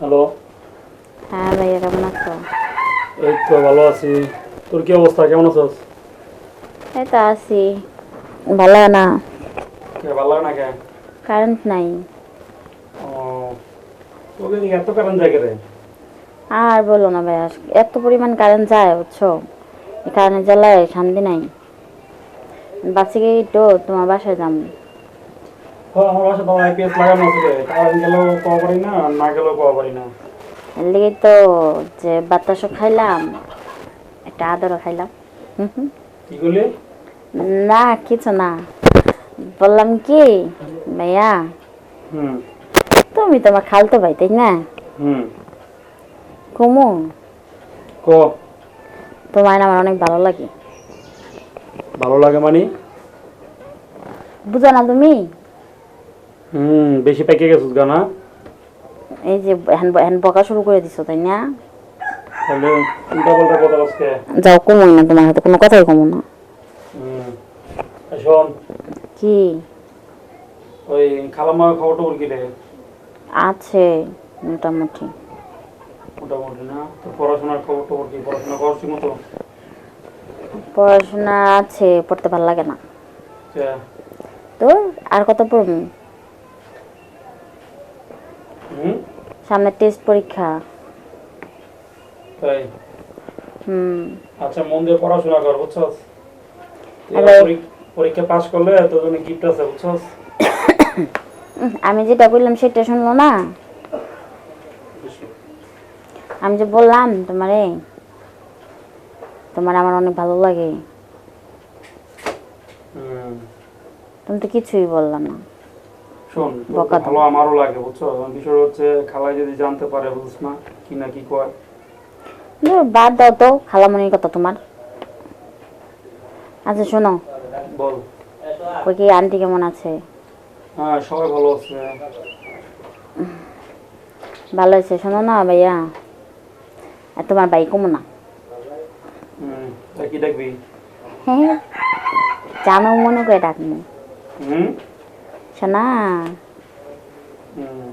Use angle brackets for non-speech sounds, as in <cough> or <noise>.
Hello হ্যাঁ ভাইয়া কেমন আছো? এই তো ভালো আছি। তোর কি অবস্থা? কেমন আছিস? এই তো আছি। ভালো না? কে ভালো না কে? কারেন্ট নাই। ও তোকে এদিকে এত কারণ যায় রে আর বলো না ভাইয়া এত পরিমাণ কারেন্ট যায় বুঝছ? এই কারেন্টের জ্বালায় শান্তি নাই। বাচ্চাকে একটু তোমার বাসায় হ্যাঁ আমার বাসা তো আইপিএস লাগানো আছে রে। গেলেও পাওয়া পারি না না গেলেও পাওয়া পারি না। এর তো যে বাতাসও খাইলাম একটা আদরও খাইলাম। হুম হুম। কি করলি? না কিছু না। বললাম কি ভাইয়া হুম। তুমি তোমার খালতো ভাই তাই না? হুম। কুমু ক? তোমার আমার অনেক ভালো লাগে। ভালো লাগে মানে? বুঝো না তুমি? হুম বেশি পেকে গেছিস গা না এই যে হ্যান হ্যান বকা শুরু করে দিছো তাই না? তাহলে উল্টা পাল্টা কথা আজকে যাও কমই না তোমার হাতে কোনো কথাই কমো না। হুম শোন। কি? ওই খালামা খবর টবর কি রে? আছে মোটামুটি। মোটামুটি না? তো পড়াশোনার খবর টবর কি? পড়াশোনা মতো পড়াশোনা আছে পড়তে ভালো লাগে না? তো আর কত পড়ব? সামনে টেস্ট পরীক্ষা। তাই? হুম। আচ্ছা মন দিয়ে পড়াশোনা কর বুঝছস? <coughs> পরীক্ষা পাস করলে তোর জন্য গিফট আছে বুঝছস? <coughs> আমি যেটা বললাম সেটা শুনলো না? <coughs> আমি যে বললাম তোমারে তোমার আমার অনেক ভালো লাগে। হুম। তুমি তো কিছুই বললাম না। শোন ভালো আমারও লাগে বুঝছ? বিষয় হচ্ছে খালাই যদি জানতে পারে বুঝছ না কি না কি কয়। ধুর, বাদ দাও তো খালামনির কথা তোমার। আচ্ছা শোনো। বল। কই কি আন্টি কেমন আছে? হ্যাঁ সবাই ভালো আছে। ভালো আছে শোনো না ভাইয়া। আর তোমার ভাই কমো না? কি দেখবি? হ্যাঁ জানো মনে করে ডাকবো। হুম? শোনা হুম